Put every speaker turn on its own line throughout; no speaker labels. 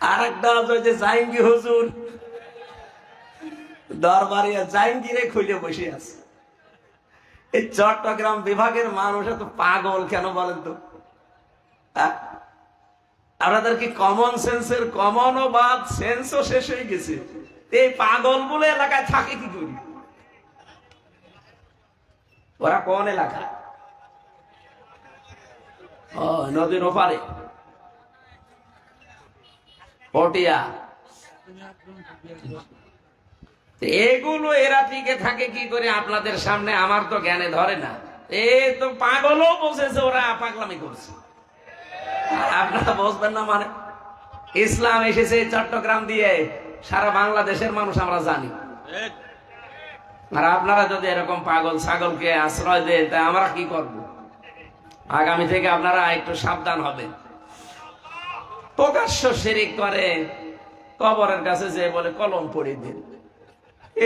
আর একটা আছে যে হুজুর। দরবারিয়া জাইঙ্গিরে খুলে বসে আছে। এই চট্টগ্রাম বিভাগের মানুষ এত পাগল কেন বলেন তো? আপনাদের কি কমন সেন্সের কমনও বাদ সেন্সও শেষ হয়ে গেছে? এই পাগল বলে এলাকায় থাকে কি করি? ওরা কোন এলাকা? ও, নদীর ওপারে। পটিয়া এগুলো এরা টিকে থাকে কি করে আপনাদের সামনে? আমার তো জ্ঞানে ধরে না। এ তো পাগলও বসেছে, ওরা পাগলামি করছে। আপনারা বসবেন না মানে? ইসলাম এসেছে চট্টগ্রাম দিয়ে, সারা বাংলাদেশের মানুষ আমরা জানি। আর আপনারা যদি এরকম পাগল ছাগলকে আশ্রয় দেন, তা আমরা কি করব? আগামী থেকে আপনারা একটু সাবধান হবেন। প্রকাশ্য শিরিক করে, কবরের কাছে যে বলে, কলম পড়ে দিন।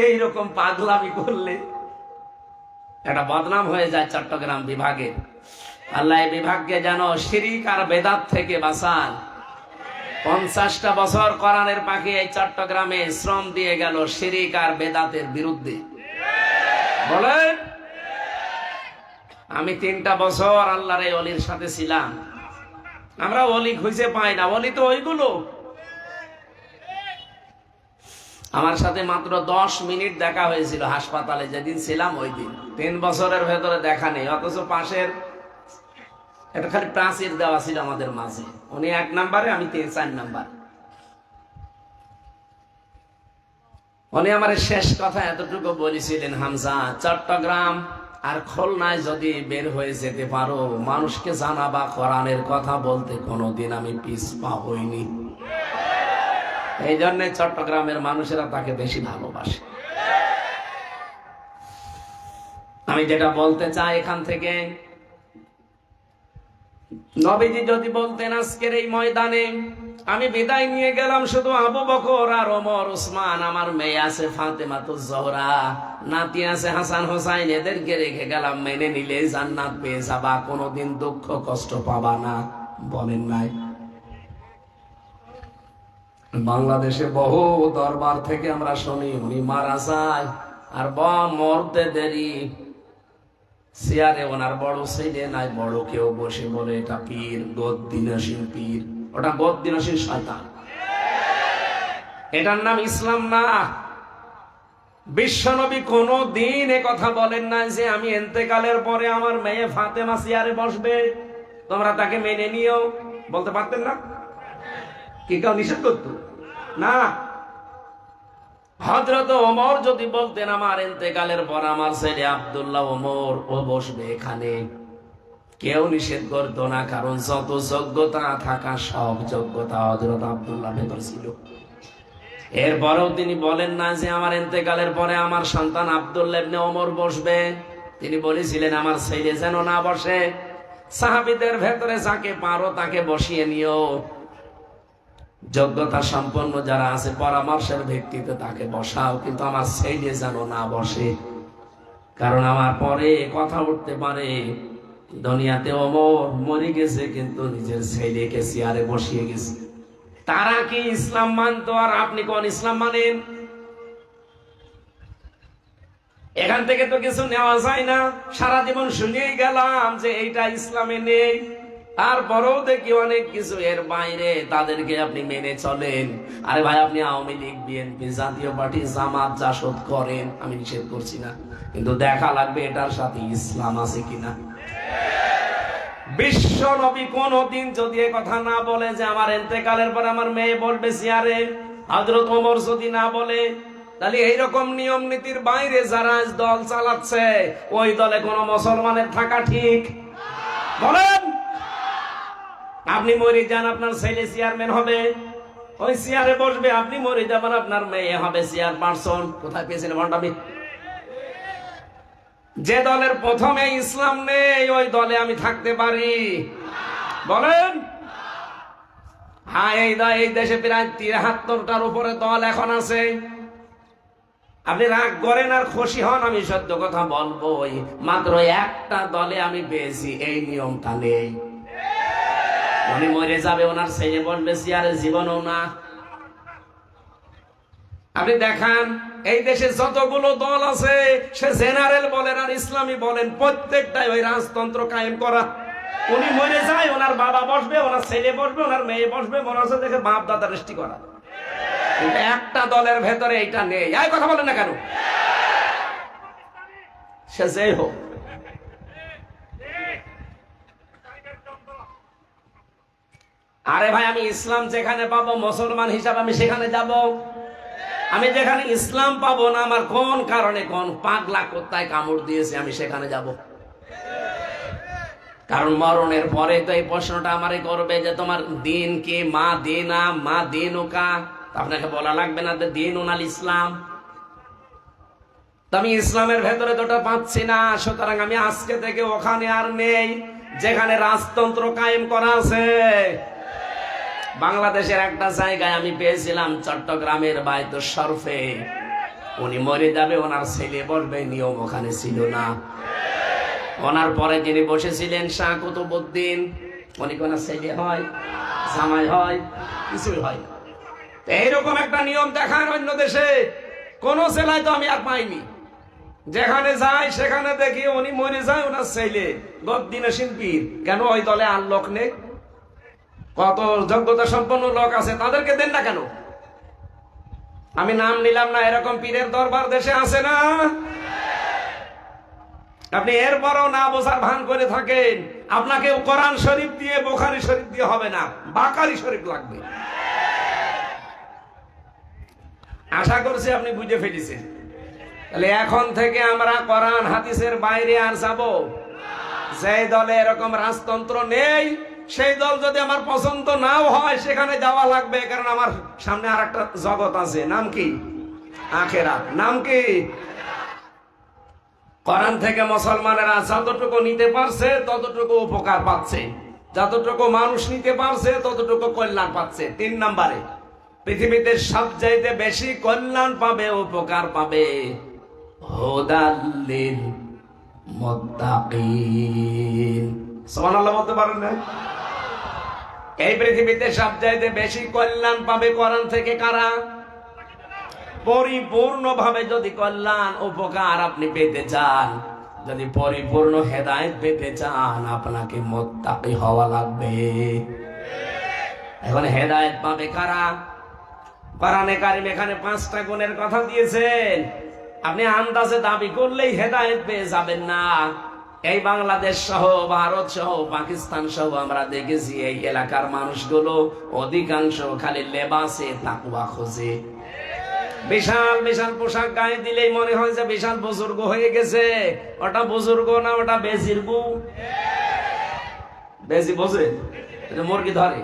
এইরকম পাগলামি করলে একটা বদনাম হয়ে যায় চট্টগ্রাম বিভাগে। আল্লাহ বিভাগকে যেন শিরিক আর বেদাত থেকে বাঁচান। পঞ্চাশটা বছর করানের পাখি এই চট্টগ্রামে শ্রম দিয়ে গেল শিরিক আর বেদাতের বিরুদ্ধে। বলেন, আমি তিনটা বছর আল্লাহর এই অলির সাথে ছিলাম। আমরা অলি খুঁজে পাই না, অলি তো ওইগুলো। আমার সাথে মাত্র দশ মিনিট দেখা হয়েছিল হাসপাতালে, যেদিন ছিলাম ওই দিন। তিন বছরের ভেতরে দেখা নেই, অথচ পাশের এটা খালি প্রাচীর দেওয়া ছিল আমাদের মাঝে। উনি এক নাম্বারে, আমি তিন, চার নাম্বার। উনি আমার শেষ কথা এতটুকু বলেছিলেন, হামজা, চট্টগ্রাম আর খুলনায় যদি বের হয়ে যেতে পারো, মানুষকে জানাবা, কোরআনের কথা বলতে কোনোদিন আমি পিস পা হইনি এই জন্য চট্টগ্রামের মানুষেরা তাকে বেশি ভালোবাসে। আমি যেটা বলতে চাই এখান থেকে, নবীজি যদি বলতেন আজকের এই ময়দানে আমি বিদায় নিয়ে গেলাম শুধু আবু বকর আর ওমর ওসমান আমার মেয়ে আছে ফাতেমা তো জহরা, নাতি আছে হাসান হোসাইন, এদেরকে রেখে গেলাম, মেনে নিলে জান্নাত পেয়ে যাবা, কোনোদিন দুঃখ কষ্ট পাবা না, বলেন নাই। বাংলাদেশে বহু দরবার থেকে আমরা শুনি, উনি মারা যায়, আর বা মরতে দেরি। চেয়ারে ওনার বড় ছেলে, নাই বড় কেউ বসে বলে, এটা পীর, গদ্দিনসীন পীর। ওটা গদ্দিনসীন শয়তান। এটার নাম ইসলাম না। বিশ্বনবী কোন দিন কথা বলেন না যে আমি এন্তেকালের পরে আমার মেয়ে ফাতেমা চেয়ারে বসবে। তোমরা তাকে মেনে নিও। বলতে পারতেন না? কি কেউ নিষেধ করতো? না। হজরত ওমর যদি বলতেন, আমার এতেকালের পর আমার ছেলে আবদুল্লাহ ওমর ও বসবে এখানে। কেউ নিষেধ করতো না, কারণ যত যোগ্যতা থাকা সব যোগ্যতা হজরত আবদুল্লাহ ভেতর ছিল। এরপরেও তিনি বলেন না যে আমার এতেকালের পরে আমার সন্তান আবদুল্লাহ ইবনে ওমর বসবে। তিনি বলেছিলেন, আমার ছেলে যেন না বসে, সাহাবিদের ভেতরে যাকে পারো তাকে বসিয়ে নিও। যোগ্যতা সম্পন্ন যারা আছে, পরামর্শের ভিত্তিতে তাকে বসাও, কিন্তু আমার ছেলে যেন না বসে। কারণ আমার পরে কথা উঠতে পারে দুনিয়াতে অমর মরে গেছে, কিন্তু নিজের ছেলেকে চেয়ারে বসিয়ে গেছে। তারা কি ইসলাম মানতো আর আপনি কোন ইসলাম মানেন? এখান থেকে তো কিছু নেওয়া যায় না। সারা জীবন শুনিয়ে গেলাম যে এইটা ইসলামে নেই। তারপরেও দেখি অনেক কিছু এর বাইরে তাদেরকে আপনি মেনে চলেন। আরে ভাই, আপনি আওয়ামী লীগ, বিএনপি জাতীয় পার্টি, জামাত জাসদ করেন, আমি নিষেধ করছি না। কিন্তু দেখা লাগবে এটার সাথে ইসলাম আছে কিনা। বিশ্ব নবী কোনদিন যদি এ কথা না বলে যে আমার এতেকালের পর আমার মেয়ে বলবে চেয়ারে হজরত ওমর যদি না বলে, তাহলে এইরকম নিয়ম নীতির বাইরে যারা দল চালাচ্ছে, ওই দলে কোন মুসলমানের থাকা ঠিক? বলেন! আপনি মরে যান, আপনার ছেলে চেয়ারম্যান হবে। ওই চেয়ারে বসবে, আপনি মরে যাবেন, আপনার মেয়ে হবে চেয়ার পারসন কোথায় পেয়েছেন ভণ্ডামি যে দলের প্রথমে ইসলাম নেই, ওই দলে আমি থাকতে পারি। বলেন? হ্যাঁ এই এই দেশে প্রায় তিরাত্তরটার উপরে দল এখন আছে। আপনি রাগ করেন আর খুশি হন, আমি সত্য কথা মাত্র একটা দলে আমি পেয়েছি, এই নিয়মটা নেই। উনি মরে যাবে, ওনার বলবে চেয়ারে জীবনও না। আপনি দেখান এই দেশে যতগুলো দল আছে, সে জেনারেল বলেন আর ইসলামী বলেন, প্রত্যেকটাই ওই রাজতন্ত্র কায়েম করা। উনি মরে যায়, ওনার বাবা বসবে, ওনার ছেলে বসবে, ওনার মেয়ে বসবে, মনে হচ্ছে দেখে বাপ দাদা রেস্টি করা। একটা দলের ভেতরে এইটা নেই। এই কথা বলেন না কেন? সে যেই হোক। আরে ভাই, আমি ইসলাম যেখানে পাবো, মুসলমান হিসাবে আমি সেখানে যাব। আমি যেখানে ইসলাম পাবো না, আমার কোন কারণে, কোন পাগলা কোথায় কামড় দিয়েছে, আমি সেখানে যাব। কারণ মরণের পরে তো এই প্রশ্নটা আমারই করবে যে তোমার দিন কি, মা দিনা, মা দিন ওকা আপনাকে বলা লাগবে না যে দিন ওনাল ইসলাম। আমি ইসলামের ভেতরে তোটা পাচ্ছি না, সুতরাং আমি আজকে থেকে ওখানে আর নেই, যেখানে রাজতন্ত্র কায়েম করা আছে। বাংলাদেশের একটা জায়গায় আমি পেয়েছিলাম চট্টগ্রামের বাইতো শরফে। উনি মরে যাবে, ওনার ছেলে বলবে, নিয়ম ওখানে ছিল না। ওনার পরে যিনি বসেছিলেন, শাহ কুতুবুদ্দিন উনি কোন ছেলে হয়, জামাই হয়, কিছুই হয় না। এইরকম একটা নিয়ম দেখান অন্য দেশে, কোন জেলায় তো আমি আর পাইনি। যেখানে যাই, সেখানে দেখি উনি মরে যায়, ওনার ছেলে। গদ্দিনে শিল্পীর। কেন ওই দলে আর লোক নেই? কত যোগ্যতা সম্পন্ন লোক আছে, তাদেরকে দেন না কেন? আমি নাম নিলাম না, এরকম পীরের দরবার দেশে আছে না? আপনি এরপরও না বোঝার ভান করে থাকেন। আপনাকে কোরআন শরীফ দিয়ে, বোখারি শরীফ দিয়ে হবে না, বাকারি শরীফ লাগবে। আশা করছি আপনি বুঝে ফেলেছেন। তাহলে এখন থেকে আমরা কোরআন, হাদিসের বাইরে আর যাব। যে দলে এরকম রাজতন্ত্র নেই সেই দল যদি আমার পছন্দ নাও হয়, সেখানে যাওয়া লাগবে, কারণ আমার সামনে আর একটা জগৎ আছে। নাম কি? আখেরা নাম কি? কোরআন থেকে মুসলমানেরা যতটুকু নিতে পারছে, ততটুকু উপকার পাচ্ছে। যতটুকু মানুষ নিতে পারছে, ততটুকু কল্যাণ পাচ্ছে। তিন নম্বরে, পৃথিবীতে সব সবচাইতে বেশি কল্যাণ পাবে, উপকার পাবে হোদাল্লিল মুত্তাকিন সুবহানাল্লাহ বলতে পারেন না। এই পৃথিবীতে বেশি কল্যাণ পাবে কোরআন থেকে কারা? যদি কল্যাণ উপকার আপনি পেতে চান, যদি পরিপূর্ণ হেদায়েত পেতে চান, আপনাকে মোত্তাকি হওয়া লাগবে। এখন হেদায়ত পাবে কারা? কোরআনে কারিম এখানে পাঁচটা গুণের কথা দিয়েছেন। আপনি আন্দাজে দাবি করলেই হেদায়েত পেয়ে যাবেন না। এই বাংলাদেশ সহ, ভারত সহ, পাকিস্তান সহ আমরা দেখেছি এই এলাকার মানুষগুলো অধিকাংশ খালি লেবাসে তাকুয়া খোঁজে। বিশাল বিশাল পোশাক গায়ে দিলেই মনে হয় যে বিশাল বুজুর্গ হয়ে গেছে। ওটা বুজুর্গ না ওটা বেজির বু বেজি বোঝে? মুরগি ধরে।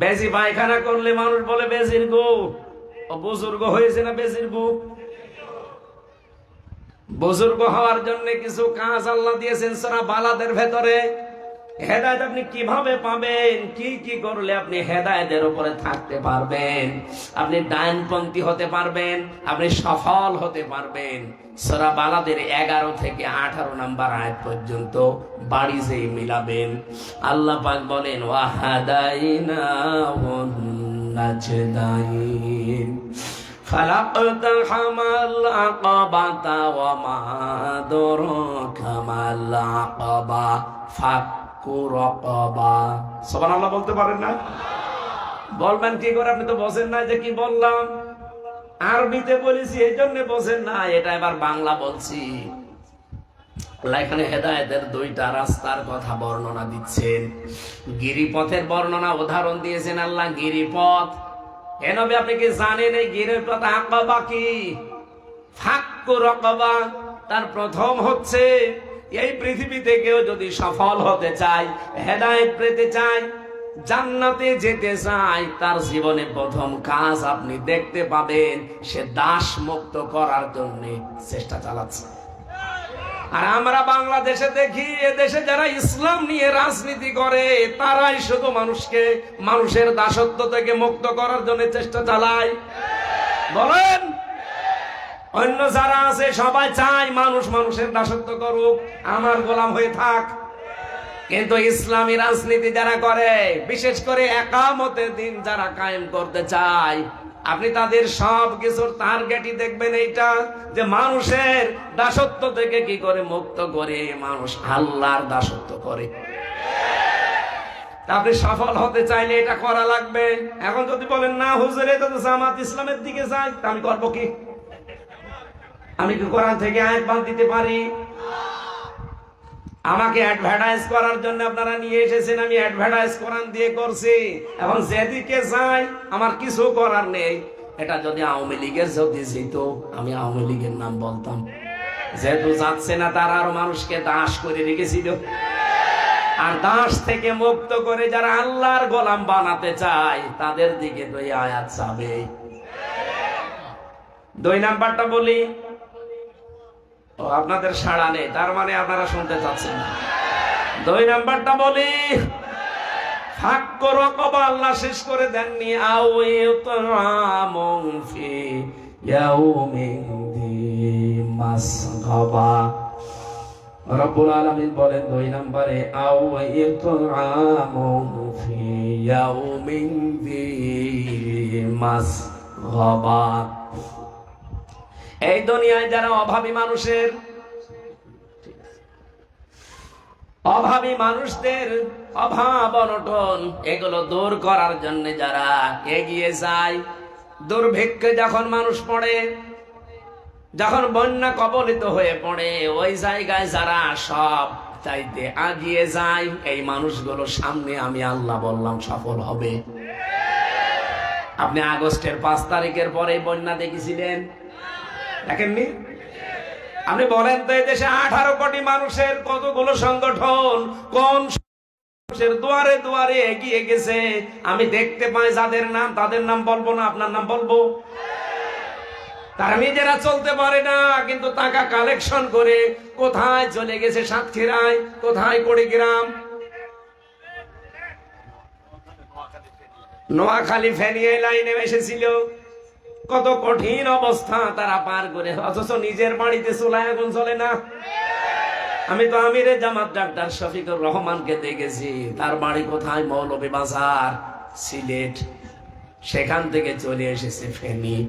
বেজি পায়খানা করলে মানুষ বলে বেজির গু ও বুজুর্গ হয়েছে না বেজির গু বুজুর্গ হওয়ার জন্য কিছু কাজ আল্লাহ দিয়েছেন সারা বালাদের ভেতরে। হেদায়ত আপনি কীভাবে পাবেন? কি কি করলে আপনি হেদায়তের উপরে থাকতে পারবেন? আপনি ডাইনপন্থী হতে পারবেন, আপনি সফল হতে পারবেন। সরা বালাদের এগারো থেকে আঠারো নাম্বার আয়াত পর্যন্ত বাড়ি যেই মিলাবেন। আল্লাহ পাক বলেন ওয়াহাদাইনা নাজদাইন। فلقتحم العقبة وما أدراك ما العقبة فك رقبة سبحان الله বলতে পারেন না বলবেন কি করে আপনি তো বসেন না যে কি বললাম আরবিতে বলেছি এই জন্য বসেন না এটা এবার বাংলা বলছি আল্লাহ এখানে হেদায়েতের দুইটা রাস্তার কথা বর্ণনা দিচ্ছেন গিরিপথের বর্ণনা উদাহরণ দিয়েছেন আল্লাহ গিরিপথ নবী আপনি কি জানেন এই গিরিপথ আকাবা কি ফাক্কু রকবা, তার প্রথম হচ্ছে, এই পৃথিবীতে কেউ যদি সফল হতে চায়, হেদায়েত পেতে চায়, জান্নাতে যেতে চায়, তার জীবনে প্রথম কাজ আপনি দেখতে পাবেন, সে দাস মুক্ত করার জন্য চেষ্টা চালাচ্ছে। আর আমরা বাংলাদেশে দেখি, এদেশে যারা ইসলাম নিয়ে রাজনীতি করে, তারাই শুধু মানুষকে, মানুষের দাসত্ব থেকে মুক্ত করার জন্য চেষ্টা চালায়। বলেন? অন্য যারা আছে, সবাই চায় মানুষ মানুষের দাসত্ব করুক, আমার গোলাম হয়ে থাক। কিন্তু ইসলামী রাজনীতি যারা করে, বিশেষ করে একামতের দিন যারা কায়েম করতে চায় আপনি তাদের সব কিছুর টার্গেটই দেখবেন এইটা, যে মানুষের দাসত্ব থেকে কি করে মুক্ত করে, মানুষ আল্লাহর দাসত্ব করে। আপনি সফল হতে চাইলে এটা করা লাগবে। এখন যদি বলেন, না হুজুরে তো জামাত ইসলামের দিকে যাই আমি করব কি? আমি কি কোরআন থেকে আয়াত বাদ দিতে পারি? আমাকে অ্যাডভার্টাইজ করার জন্য আপনারা নিয়ে এসেছেন, আমি অ্যাডভার্টাইজ করান দিয়ে করছি। এখন যেদিকে যাই, আমার কিছু করার নেই। এটা যদি আওয়ামী লীগের যদি যেত, আমি আওয়ামী লীগের নাম বলতাম। যেহেতু যাচ্ছে না, তারা আরও মানুষকে দাস করে রেখেছিল। আর দাস থেকে মুক্ত করে যারা আল্লাহর গোলাম বানাতে চায়, তাদের দিকে তো আয়াত যাবে দুই নাম্বারটা বলি ও আপনাদের সাড়া নেই, তার মানে আপনারা শুনতে চাচ্ছেন দুই নাম্বারটা বলি, ফাঁক আল্লাহ শেষ করে দেননি। বলেন দুই নম্বরে আও ইউতআমুন ফি এই দুনিয়ায় যারা অভাবী মানুষের, অভাবী মানুষদের অভাব অনটন, এগুলো দূর করার জন্য যারা এগিয়ে যায়, দুর্ভিক্ষে যখন মানুষ পড়ে, যখন বন্যা কবলিত হয়ে পড়ে, ওই জায়গায় যারা সব চাইতে আগিয়ে যায়, এই মানুষগুলো সামনে আমি আল্লাহ বললাম সফল হবে। আপনি আগস্টের পাঁচ তারিখের পরে বন্যা দেখেছিলেন? দেখেননি? আপনি বলেন তো দেশে আঠারো কোটি মানুষের কতগুলো সংগঠন, কোন দুয়ারে দুয়ারে এগিয়ে গেছে? আমি দেখতে পাই যাদের নাম, তাদের নাম বলব না, আপনার নাম বলব? তারা নিজেরা চলতে পারে না, কিন্তু টাকা কালেকশন করে কোথায় চলে গেছে সাতক্ষীরায়, কোথায় কুড়িগ্রাম? নোয়াখালী ফেনিয়ে লাইনে এসেছিল। কত কঠিন অবস্থা, তারা পার করে। অথচ নিজের বাড়িতে চুলা এখন চলে না। আমি তো আমিরে জামাত ডাক্তার শফিকুর রহমানকে দেখেছি। তার বাড়ি কোথায়? মৌলভী বাজার, সিলেট। সেখান থেকে চলে এসেছে ফেনী।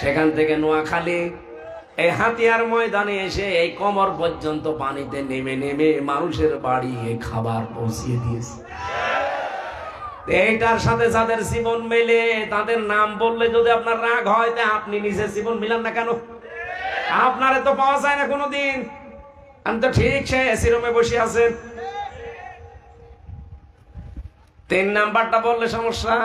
সেখান থেকে নোয়াখালী। এই হাতিয়ার ময়দানে এসে এই কমর পর্যন্ত পানিতে নেমে নেমে মানুষের বাড়ি খাবার পৌঁছিয়ে দিয়েছে। এইটার সাথে যাদের জীবন মেলে, তাদের নাম বললে যদি আপনার রাগ হয়, তা আপনি নিজের জীবন মিলান না কেন? আপনারে তো পাওয়া যায় না কোনোদিন। আমি তো ঠিক সে এসি রুমে বসে আছেন তিন নাম্বারটা বললে সমস্যা?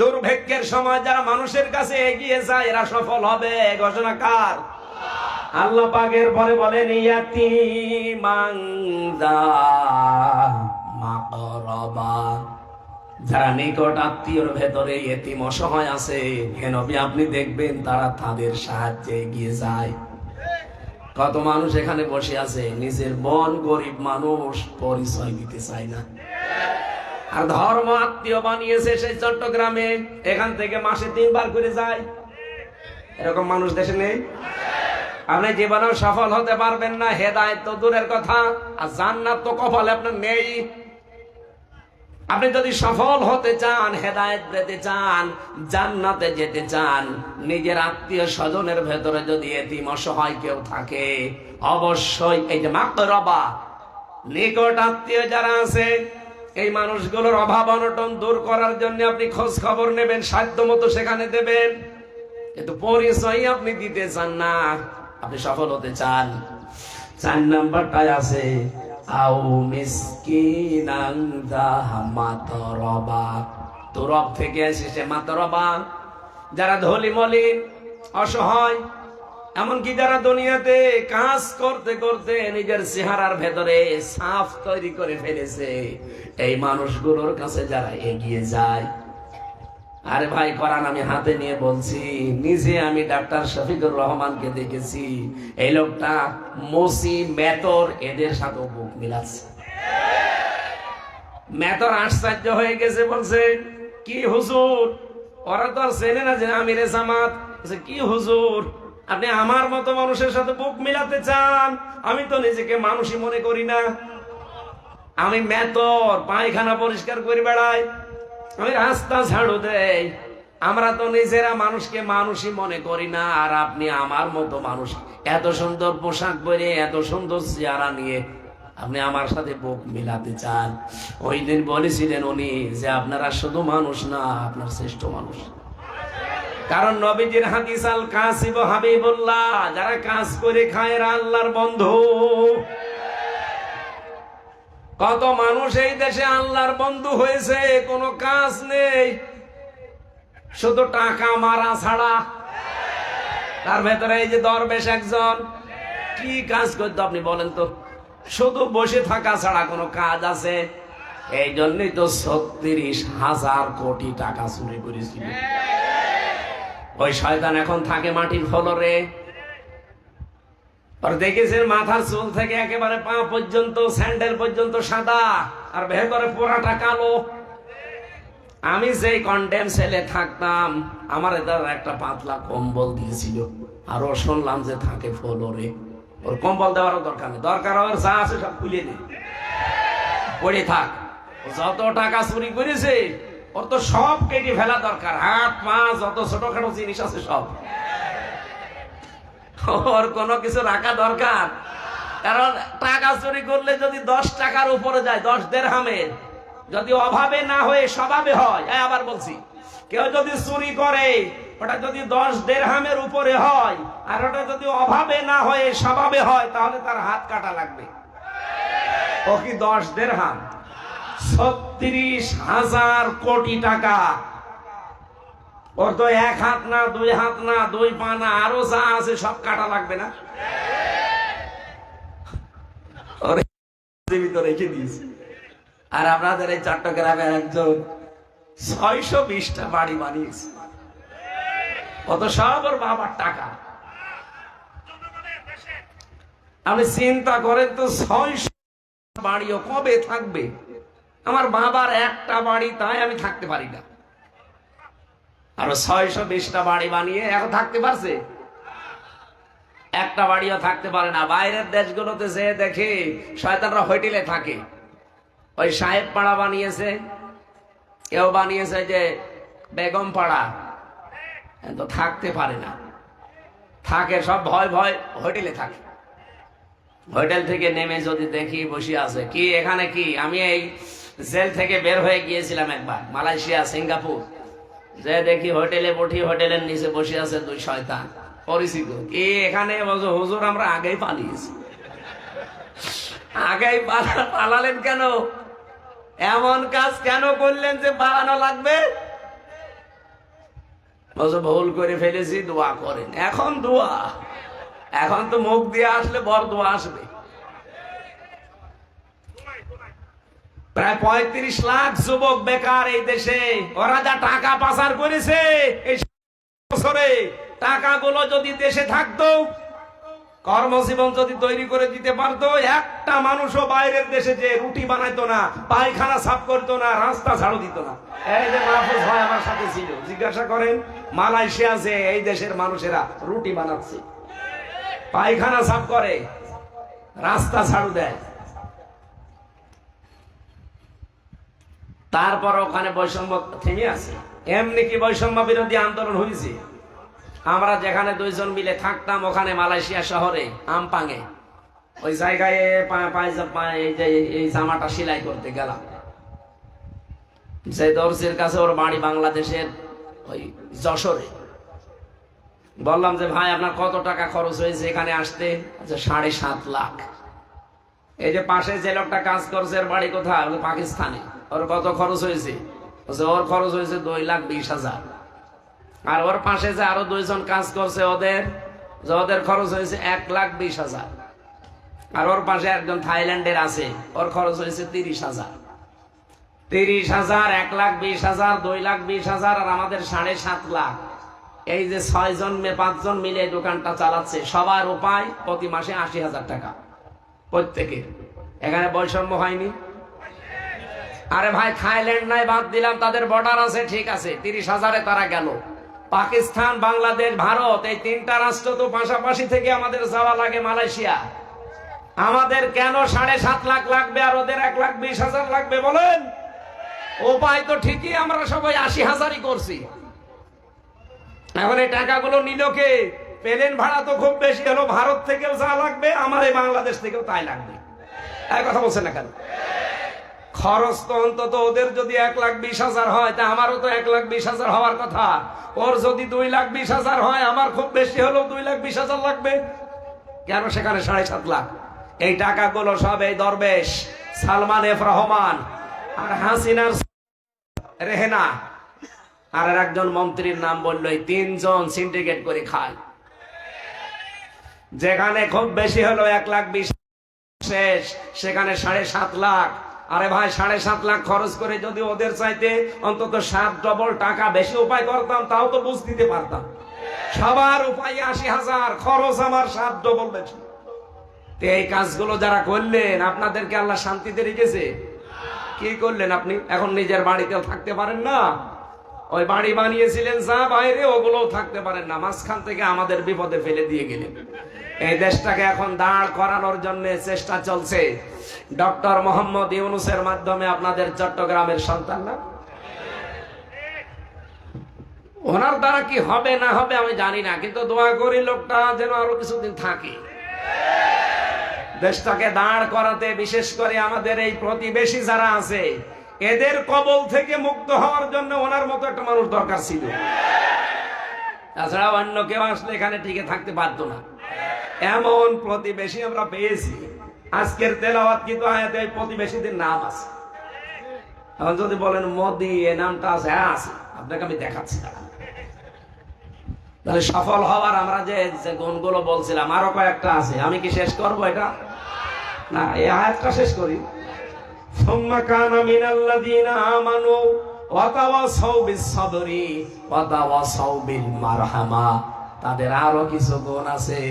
দুর্ভিক্ষের সময় যারা মানুষের কাছে এগিয়ে যায়, এরা সফল হবে। ঘোষণা কার? আল্লাহ পাকের পরে বলেন ইয়াতি মাংদা যারা নিকট আত্মীয়র ভেতরে এতিম অসহায় আছে হেন আপনি দেখবেন তারা তাদের সাহায্যে এগিয়ে যায়। কত মানুষ এখানে বসে আছে, নিজের বন গরিব মানুষ পরিচয় দিতে চায় না। আর ধর্ম আত্মীয় বানিয়েছে সেই চট্টগ্রামে, এখান থেকে মাসে তিনবার করে যায়। এরকম মানুষ দেশে নেই? আপনি জীবনেও সফল হতে পারবেন না, হেদায়ত তো দূরের কথা, আর জান্নাত তো কপালে আপনার নেই। আপনি যদি সফল হতে চান, হেদায়ত পেতে চান, জান্নাতে যেতে চান, নিজের আত্মীয় স্বজনের ভেতরে যদি এতিম অসহায় কেউ থাকে, অবশ্যই এই যে মাকরবা নিকট আত্মীয় যারা আছে, এই মানুষগুলোর অভাব অনটন দূর করার জন্য আপনি খোঁজ খবর নেবেন, সাধ্য মতো সেখানে দেবেন। কিন্তু পরিচয় আপনি দিতে চান না, আপনি সফল হতে চান। চার নাম্বারটায় আছে আউ মিসকিনাং মাতরবা। তোরব থেকে এসেছে মাতরবা। যারা ধলি মলিন, অসহায়, এমনকি যারা দুনিয়াতে কাজ করতে করতে নিজের চেহারার ভেতরে সাফ তৈরি করে ফেলেছে, এই মানুষগুলোর কাছে যারা এগিয়ে যায় আরে ভাই করান আমি হাতে নিয়ে বলছি নিজে আমি ডাক্তার শফিকুর রহমানকে দেখেছি। এই লোকটা মসি মেতর এদের সাথে বুক মিলাচ্ছে। মেতর আশ্চর্য হয়ে গেছে বলছে কি হুজুর? ওরা তো আর চেনে না যে আমির জামাত। বলছে, কি হুজুর? আপনি আমার মতো মানুষের সাথে বুক মিলাতে চান? আমি তো নিজেকে মানুষই মনে করি না। আমি মেতর পায়খানা পরিষ্কার করে বেড়াই আমি রাস্তা ঝাড়ু দেই। আমরা তো নিজেরা মানুষকে মানুষই মনে করি না, আর আপনি আমার মতো মানুষ। এত সুন্দর পোশাক পরে, এত সুন্দর চেহারা নিয়ে আপনি আমার সাথে বুক মিলাতে চান। ওই দিন বলেছিলেন উনি যে, আপনারা শুধু মানুষ না, আপনার শ্রেষ্ঠ মানুষ। কারণ নবীজির হাদিস আল কাসিব হাবিবুল্লাহ, যারা কাজ করে খায় আল্লাহর বন্ধু। কত মানুষ এই দেশে আল্লাহর বন্ধু হয়েছে, কোনো কাজ নেই। শুধু টাকা মারা ছাড়া। তার ভেতরে এই যে দরবেশ একজন। কি কাজ করতো আপনি বলেন তো? শুধু বসে থাকা ছাড়া কোনো কাজ আছে? এই জন্যই তো ছত্রিশ হাজার কোটি টাকা চুরি করেছিল। ওই শয়তান এখন থাকে মাটির ফলরে। আর দেখেছেন মাথার চুল থেকে একেবারে পা পর্যন্ত, স্যান্ডেল পর্যন্ত সাদা, আর ভেতরে পোড়াটা কালো। আমি যেই কন্ডেম সেলে থাকতাম, আমার এদার একটা পাতলা কম্বল দিয়েছিল। আরও শুনলাম যে থাকে ফ্লোরে ওর। কম্বল দেওয়ারও দরকার নেই। দরকার হবে যা আছে সব খুলে নে। পড়ে থাক। যত টাকা চুরি করেছে, ওর তো সব কেটে ফেলা দরকার। হাত, পা, যত ছোটখাটো জিনিস আছে সব। ওর কোনো কিছু রাখা দরকার। কারণ টাকা চুরি করলে যদি দশ টাকার উপরে যায়, দশ দেড়হামের যদি অভাবে না হয়ে স্বভাবে হয় আবার বলছি, কেউ যদি চুরি করে, ওটা যদি দশ দেড়হামের উপরে হয়, আর ওটা যদি অভাবে না হয়ে স্বভাবে হয়, তাহলে তার হাত কাটা লাগবে। ও কি দশ দেড়হাম? ছত্রিশ হাজার কোটি টাকা ওর তো এক হাত না, দুই হাত না, দুই পা না, আরও যা আছে সব কাটা লাগবে না। রেখে দিয়েছে। আর আপনাদের এই চট্টগ্রামে একজন ছয়শো বিশটা বাড়ি বানিয়েছে। কত সব ওর বাবার টাকা। আপনি চিন্তা করেন তো, ছয়শো বাড়িও কবে থাকবে? আমার বাবার একটা বাড়ি, তাই আমি থাকতে পারি না। আরও ছয়শো বিশটা বাড়ি বানিয়ে এখন থাকতে পারছে? একটা বাড়িও থাকতে পারে না। বাইরের দেশগুলোতে যে দেখে শয়তানরা হোটেলে থাকে। ওই সাহেব পাড়া বানিয়েছে, কেউ বানিয়েছে যে বেগম পাড়া। তো থাকতে পারে না। থাকে সব ভয় ভয় হোটেলে থাকে। হোটেল থেকে নেমে যদি দেখি বসে আছে, কি এখানে কি? আমি এই জেল থেকে বের হয়ে গিয়েছিলাম একবার, মালয়েশিয়া, সিঙ্গাপুর। যে দেখি হোটেলে বঠি, হোটেলের নিচে বসে আছে দুই শয়তান। পরিচিত। কি এখানে হুজুর, আমরা আগেই পালিয়েছি। আগেই পালা- পালালেন কেন? এমন কাজ কেন করলেন যে পালানো লাগবে? ভুল করে ফেলেছি, দোয়া করেন। এখন দোয়া। এখন তো মুখ দিয়ে আসলে বড় দোয়া আসবে। প্রায় পঁয়ত্রিশ লাখ যুবক বেকার এই দেশে। ওরা যা টাকা পাচার করেছে এই বছরে, টাকাগুলো যদি দেশে থাকতো, কর্মজীবন যদি তৈরি করে দিতে পারতো, একটা মানুষও বাইরের দেশে যে রুটি বানাইতো না, পায়খানা সাফ করতো না, রাস্তা ঝাড়ু দিত না। এই যে মাহফুজ ভাই আমার সাথে ছিল, জিজ্ঞাসা করেন, মালয়েশিয়া যে এই দেশের মানুষেরা রুটি বানাচ্ছে, পায়খানা সাফ করে, রাস্তা ঝাড়ু দেয়। তারপর ওখানে বৈষম্য থেমে আছে। এমনি কি বৈষম্য বিরোধী আন্দোলন হয়েছে আমরা যেখানে দুইজন মিলে থাকতাম, ওখানে মালয়েশিয়া শহরে আমপাঙে ওই জায়গায় জামাটা সেলাই করতে গেলাম। সেই দর্জির কাছে ওর বাড়ি বাংলাদেশের ওই যশোরে। বললাম যে, ভাই, আপনার কত টাকা খরচ হয়েছে এখানে আসতে? আচ্ছা সাড়ে সাত লাখ। এই যে পাশে যে লোকটা কাজ করছে, এর বাড়ি কোথায়? পাকিস্তানে। ওর কত খরচ হয়েছে? ওর খরচ হয়েছে দুই লাখ বিশ হাজার। আর ওর পাশে যে আরও দুইজন কাজ করছে ওদের, যে ওদের খরচ হয়েছে এক লাখ বিশ হাজার। আর ওর পাশে একজন থাইল্যান্ডের আছে, ওর খরচ হয়েছে তিরিশ হাজার। তিরিশ হাজার, এক লাখ বিশ হাজার, দুই লাখ বিশ হাজার, আর আমাদের সাড়ে সাত লাখ। এই যে ছয় জন মে পাঁচজন মিলে দোকানটা চালাচ্ছে, সবার উপায় প্রতি মাসে আশি হাজার টাকা, প্রত্যেকের। এখানে বৈষম্য হয়নি। আরে ভাই, থাইল্যান্ড নাই, বাদ দিলাম, তাদের বর্ডার আছে, ঠিক আছে। তিরিশ হাজারে তারা গেল। পাকিস্তান, বাংলাদেশ, ভারত, এই তিনটা রাষ্ট্র তো পাশাপাশি থেকে আমাদের যাওয়া লাগে মালয়েশিয়া। আমাদের কেন সাড়ে সাত লাখ লাগবে আর ওদের এক লাখ বিশ হাজার লাগবে বলেন? উপায় তো ঠিকই, আমরা সবাই আশি হাজারই করছি। এখন এই টাকাগুলো নিল কে? প্লেন ভাড়া তো খুব বেশি হলো, ভারত থেকেও যা লাগবে, আমার এই বাংলাদেশ থেকেও তাই লাগবে। এই কথা বলছেন না কেন? খরচ তো অন্তত ওদের যদি এক লাখ বিশ হাজার হয়, তা আমারও তো এক লাখ বিশ হাজার হওয়ার কথা। ওর যদি দুই লাখ বিশ হাজার হয়, আমার খুব বেশি হলেও দুই লাখ বিশ হাজার লাগবে। কেন সেখানে সাড়ে সাত লাখ? এই টাকাগুলো সব এই দরবেশ, সালমান এফ রহমান আর হাসিনার রেহেনা। আর একজন মন্ত্রীর নাম বলল, এই তিনজন সিন্ডিকেট করে খায় যেখানে খুব বেশি হলো এক লাখ বিশ শেষ, সেখানে সাড়ে সাত লাখ। আরে ভাই, সাড়ে সাত লাখ খরচ করে যদি ওদের চাইতে অন্তত সাত, ডবল টাকা বেশি উপায় করতাম, তাও তো বুঝ দিতে পারতাম। সবার উপায় আশি হাজার, খরচ আমার সাত, ডবল বেশি। তো এই কাজগুলো যারা করলেন, আপনাদেরকে আল্লাহ শান্তিতে রেখেছে? কি করলেন আপনি? এখন নিজের বাড়িতেও থাকতে পারেন না। ওই বাড়ি বানিয়েছিলেন যা, বাইরে ওগুলোও থাকতে পারেন না। মাঝখান থেকে আমাদের বিপদে ফেলে দিয়ে গেলেন। এই দেশটাকে এখন দাঁড় করানোর জন্য চেষ্টা চলছে। ডক্টর মোহাম্মদ ইউনুসের মাধ্যমে আপনাদের চট্টগ্রামের সন্তান না ওনার দ্বারা কি হবে, না হবে আমি জানি না, কিন্তু দোয়া করি লোকটা যেন আরও কিছুদিন থাকে। দেশটাকে দাঁড় করাতে, বিশেষ করে আমাদের এই প্রতিবেশী যারা আছে, এদের কবল থেকে মুক্ত হওয়ার জন্য ওনার মতো একটা মানুষ দরকার ছিল। তাছাড়া অন্য কেউ আসলে এখানে টিকে থাকতে পারতো না। এমন প্রতিবেশী আমরা পেয়েছি। আজকের তেলাওয়াত কিন্তু আয়াতে প্রতিবেশীদের নাম আছে? এখন যদি বলেন মোদি, এ নামটা আছে হ্যাঁ আছে। আপনাকে আমি দেখাচ্ছি। তাহলে সফল হওয়ার আমরা যে গুণগুলো বলছিলাম, আরও কয়েকটা আছে। আমি কি শেষ করব এটা? না, এই আয়াতটা শেষ করি। সুম্মা কানা মিনাল্লাযিনা আমানু ওয়া তাওয়াসাউ বিস-সাবরি ওয়া তাওয়াসাউ বিল মারহামা। তাদের আরও কিছু গুণ আছে।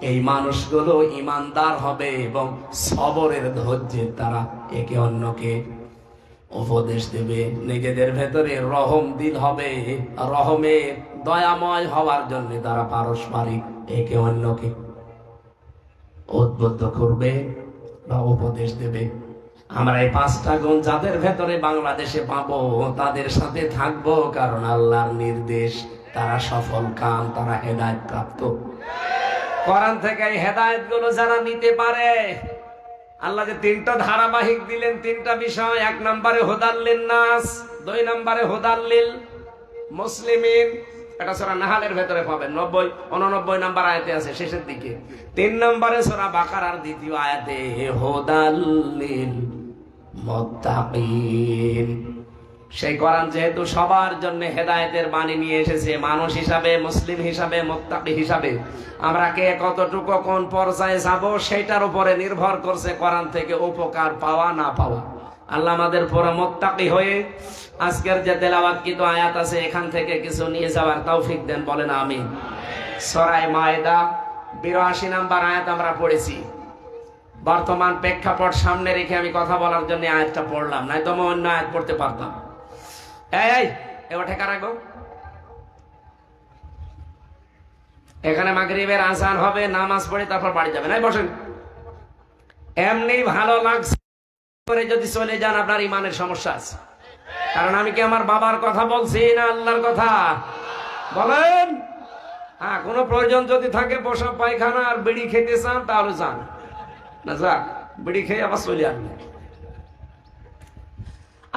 এই মানুষগুলো ইমানদার হবে এবং সবরের ধৈর্যের তারা একে অন্যকে উপদেশ দেবে। নিজেদের ভেতরে রহম দিল হবে। রহমে দয়াময় হওয়ার জন্য তারা পারস্পরিক একে অন্যকে উদ্বুদ্ধ করবে বা উপদেশ দেবে। আমরা এই পাঁচটা গুণ যাদের ভেতরে বাংলাদেশে পাবো, তাদের সাথে থাকব কারণ আল্লাহর নির্দেশ, তারা সফল কাম, তারা হেদায়ত প্রাপ্ত। কোরআন থেকে এই হেদায়তগুলো যারা নিতে পারে, আল্লাহ যে তিনটা ধারাবাহিক দিলেন, তিনটা বিষয়। এক নম্বরে হোদাল্লিন নাস, দুই নম্বরে হোদাল্লিল মুসলিমিন। এটা সোরা নাহালের ভেতরে পাবেন, নব্বই, উননব্বই নাম্বার আয়াতে আছে, শেষের দিকে। তিন নম্বরে সোরা বাকারার দ্বিতীয় আয়াতে হোদাল্লিল মুত্তাকিন। সেই কোরআন যেহেতু সবার জন্য হেদায়েতের বাণী নিয়ে এসেছে, মানুষ হিসাবে, মুসলিম হিসাবে, মোত্তাকি হিসাবে, আমরা কে কতটুকু কোন পর্যায়ে যাব সেটার উপরে নির্ভর করছে কোরআন থেকে উপকার পাওয়া, না পাওয়া। আল্লাহ আমাদের পরে মোত্তাকি হয়ে আজকের যে তেলাওয়াতকৃত আয়াত আছে, এখান থেকে কিছু নিয়ে যাওয়ার তৌফিক দেন, বলেন আমি সরাই মায়দা, বিরাশি নাম্বার আয়াত আমরা পড়েছি। বর্তমান প্রেক্ষাপট সামনে রেখে আমি কথা বলার জন্য আয়াতটা পড়লাম নাই তো আমি অন্য আয়াত পড়তে পারতাম। এই এবার ঠেকা রাখো এখানে মাগরিবের আজান হবে, নামাজ পড়ে তারপর বাড়ি যাবেন। এই, বসেন। এমনি ভালো লাগছে করে যদি চলে যান, আপনার ইমানের সমস্যা আছে। কারণ আমি কি আমার বাবার কথা বলছি না আল্লাহর কথা? বলেন। হ্যাঁ কোনো প্রয়োজন যদি থাকে বসা পায়খানা আর বিড়ি খেতে চান, তাহলে যান। না যাক, বিড়ি খেয়ে আবার চলে আসবেন।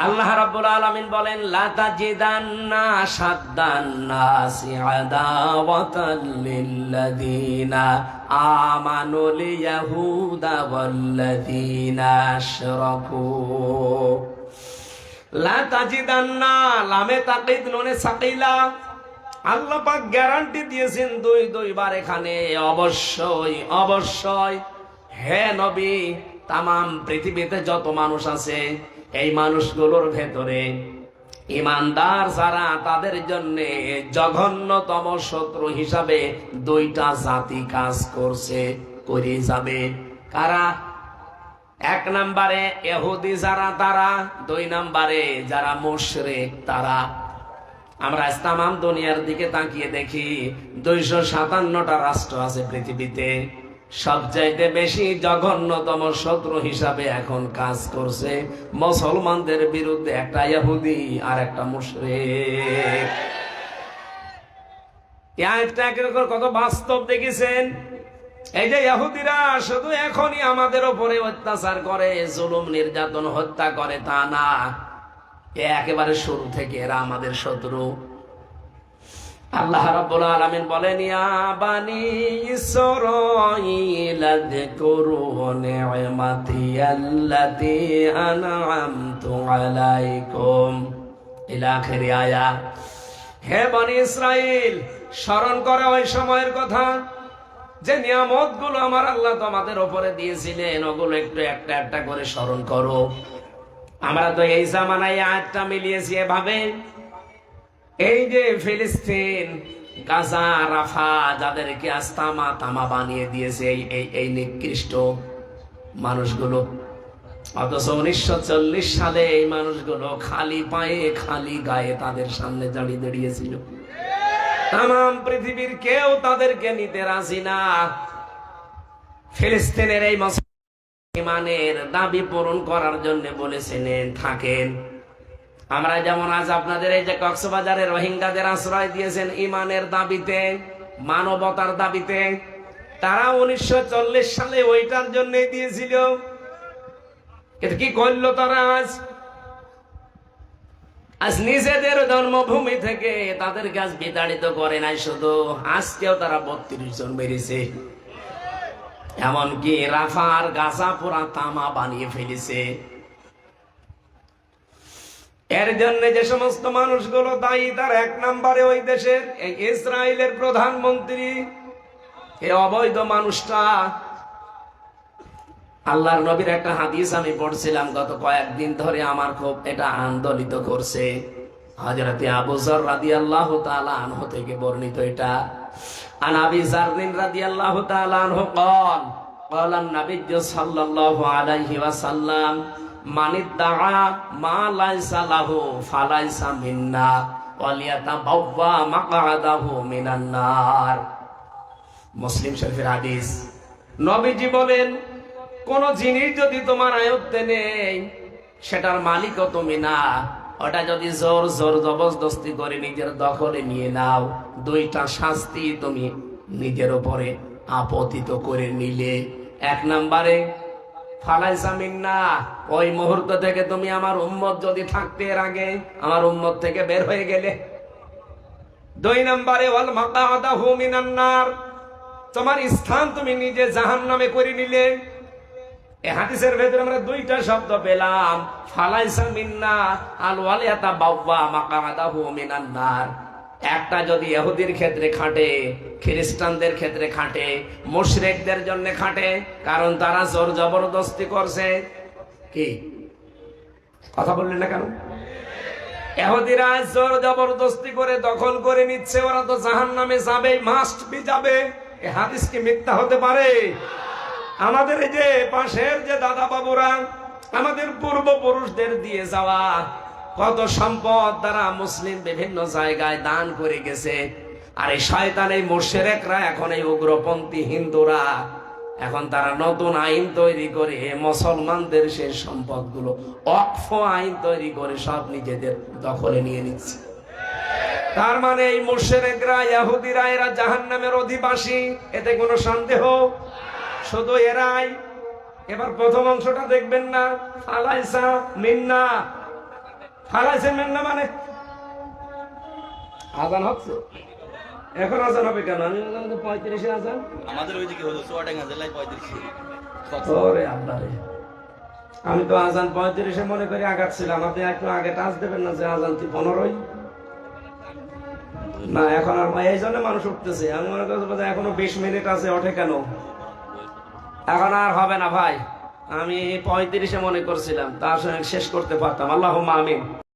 আল্লাহ রাব্বুল আলামিন বলেন, লা তাজিদান্না শাদ্দান্নাসি আদাওয়াতাল লিল্লাযিনা আমানুল ইয়াহুদা ওয়াল্লাযিনা আশরাকু। লা তাজিদান্না লামে তাকিদ নুনে সাকিলা। আল্লাহ পাক গ্যারান্টি দিয়েছেন দুই দুইবার এখানে, অবশ্যই অবশ্যই, হে নবী, তামাম পৃথিবীতে যত মানুষ আছে এই মানুষগুলোর ভেতরে ইমানদার যারা, তাদের জন্য জঘন্যতম শত্রু হিসাবে দুইটা জাতি কাজ করছে, করে যাবে। কারা? এক নম্বরে এহুদি যারা, তারা। দুই নম্বরে যারা মুশরিক, তারা। আমরা ইসলাম দুনিয়ার দিকে তাকিয়ে দেখি, দুইশো সাতান্নটা রাষ্ট্র আছে পৃথিবীতে। সবচাইতে বেশি জঘন্যতম শত্রু হিসাবে এখন কাজ করছে মুসলমানদের বিরুদ্ধে একটা ইহুদি আর একটা মুশরিক। আয়াতটা একের কত বাস্তব দেখেছেন? এই যে ইহুদিরা শুধু এখনই আমাদের উপরে অত্যাচার করে, জুলুম, নির্যাতন, হত্যা করে, তা না। একেবারে শুরু থেকে এরা আমাদের শত্রু। আল্লাহ রাব্বুল আলামিন বলেন, ইয়া বানি ইসরাঈল, আযকুরু নি'মাতি আল্লাতী আন'আমতু আলাইকুম। ইলা আখির আয়া, হে বনি ইসরাইল স্মরণ করে ওই সময়ের কথা, যে নিয়ামতগুলো আমার আল্লাহ তোমাদের উপরে দিয়েছিলেন, ওগুলো একটু একটা একটা করে স্মরণ করো। আমরা তো এই জামানায় আয়াতটা মিলিয়েছি এভাবে। এই যে ফিলিস্তিন, গাজা, রাফা, যাদেরকে আজ তামা তামা বানিয়ে দিয়েছে এই এই এই নিকৃষ্ট মানুষগুলো। অথচ উনিশশো চল্লিশ সালে এই মানুষগুলো খালি পায়ে, খালি গায়ে তাদের সামনে দাঁড়িয়ে দাঁড়িয়েছিল। তাম পৃথিবীর কেউ তাদেরকে নিতে রাজি না। ফিলিস্তিনের এই মুসলমানের দাবি পূরণ করার জন্য বলেছিলেন, থাকেন। আমরা যেমন আজ আপনাদের এই যে কক্সবাজারে রোহিঙ্গাদের আশ্রয় দিয়েছেন ইমানের দাবিতে, মানবতার দাবিতে তারা উনিশশো সালে ওইটার জন্য দিয়েছিল। কিন্তু কি করল তারা আজ? আজ নিজেদের জন্মভূমি থেকে তাদের গাছ বিতাড়িত করে নাই, শুধু আজকেও তারা বত্রিশ জন বেরিয়েছে এমনকি রাফার গাছা পুরা তামা বানিয়ে ফেলেছে। এর জন্য যে সমস্ত মানুষগুলো দায়ী, তার এক নম্বরে ওই দেশের এই ইসরায়েলের প্রধানমন্ত্রী, এ অবৈধ মানুষটা। আল্লাহর নবীর একটা হাদিস আমি পড়ছিলাম গত কয়েকদিন ধরে, আমার খুব এটা আন্দোলিত করছে। হজরতে আবুজর রাদি আল্লাহ আনহ থেকে বর্ণিত এটা। আন আবি জারদিন রাদি আল্লাহ আনহ কল কলান নাবিজ্য সাল্লাল্লাহু আলাইহি ওয়াসাল্লাম মানে দাঁড়া মা লাইসা লাহু ফালাইসা মিন্না অলিয়াতা বাব্বা মাকাদাহু মিনান্নার মুসলিম শরীফের আদিস নবীজি বলেন, কোন জিনিস যদি তোমার আয়ত্তে নেই, সেটার মালিকও তুমি না। ওটা যদি জোর জোর জবরদস্তি করে নিজের দখলে নিয়ে নাও, দুইটা শাস্তি তুমি নিজের উপরে আপতিত করে নিলে। এক নম্বরে ফালাইসামিন না। ওই মুহূর্ত থেকে তুমি আমার উম্মত যদি থাকতে এর আগে, আমার উম্মত থেকে বের হয়ে গেলে। দুই নম্বরে, ওয়াল মাকাদাহু মিনান নার। তোমার স্থান তুমি নিজে জাহান নামে করে নিলে। এ হাদিসের ভেতরে আমরা দুইটা শব্দ পেলাম ফালাইসা মিন্না আল ওয়ালিয়াতা বাব্বা মাকামাদাহু মিনান নার। একটা যদি ইহুদির ক্ষেত্রে খাটে, খ্রিস্টানদের ক্ষেত্রে খাটে, মুশরেকদের জন্য খাটে, কারণ তারা জোর জবরদস্তি করছে। কি? কথা বললেন না কেন? এহুদিরা জোর জবরদস্তি করে দখল করে নিচ্ছে, ওরা তো জাহান নামে যাবে মাস্ট বি যাবে। এ হাদিস কি মিথ্যা হতে পারে? আমাদের যে পাশের যে দাদা বাবুরা আমাদের পূর্বপুরুষদের দিয়ে যাওয়া কত সম্পদ দ্বারা মুসলিম বিভিন্ন জায়গায় দান করে গেছে। আর এই শয়তান এই মোশেরেকরা, এখন এই উগ্রপন্থী হিন্দুরা, এখন তারা নতুন আইন তৈরি করে মুসলমানদের সেই সম্পদগুলো অক্ষ আইন তৈরি করে সব নিজেদের দখলে নিয়ে নিচ্ছে। তার মানে এই মুশেরেকরা, ইহুদিরা, এরা জাহান্নামের অধিবাসী, এতে কোনো সন্দেহ? শুধু এরাই। এবার প্রথম অংশটা দেখবেন না। ফালাইসা মিন্না। মানে আজান হচ্ছে? এখন আজান হবে কেন? আমি বললাম যে পঁয়ত্রিশে আজান।
আমাদের ওইদিকে হলো জেলায় পঁয়ত্রিশে।
ওরে আল্লাহ রে। আমি তো আজান পঁয়ত্রিশে মনে করি আগাচ্ছিলাম। আপনি একটু আগে টাচ দেবেন না যে আজান তুই পনেরোই? না এখন আর এই জন্য মানুষ উঠতেছে। আমি মনে করছি এখনও বিশ মিনিট আছে ওঠে কেন? এখন আর হবে না ভাই। আমি পঁয়ত্রিশে মনে করছিলাম। তার সঙ্গে শেষ করতে পারতাম। আল্লাহ আমিন।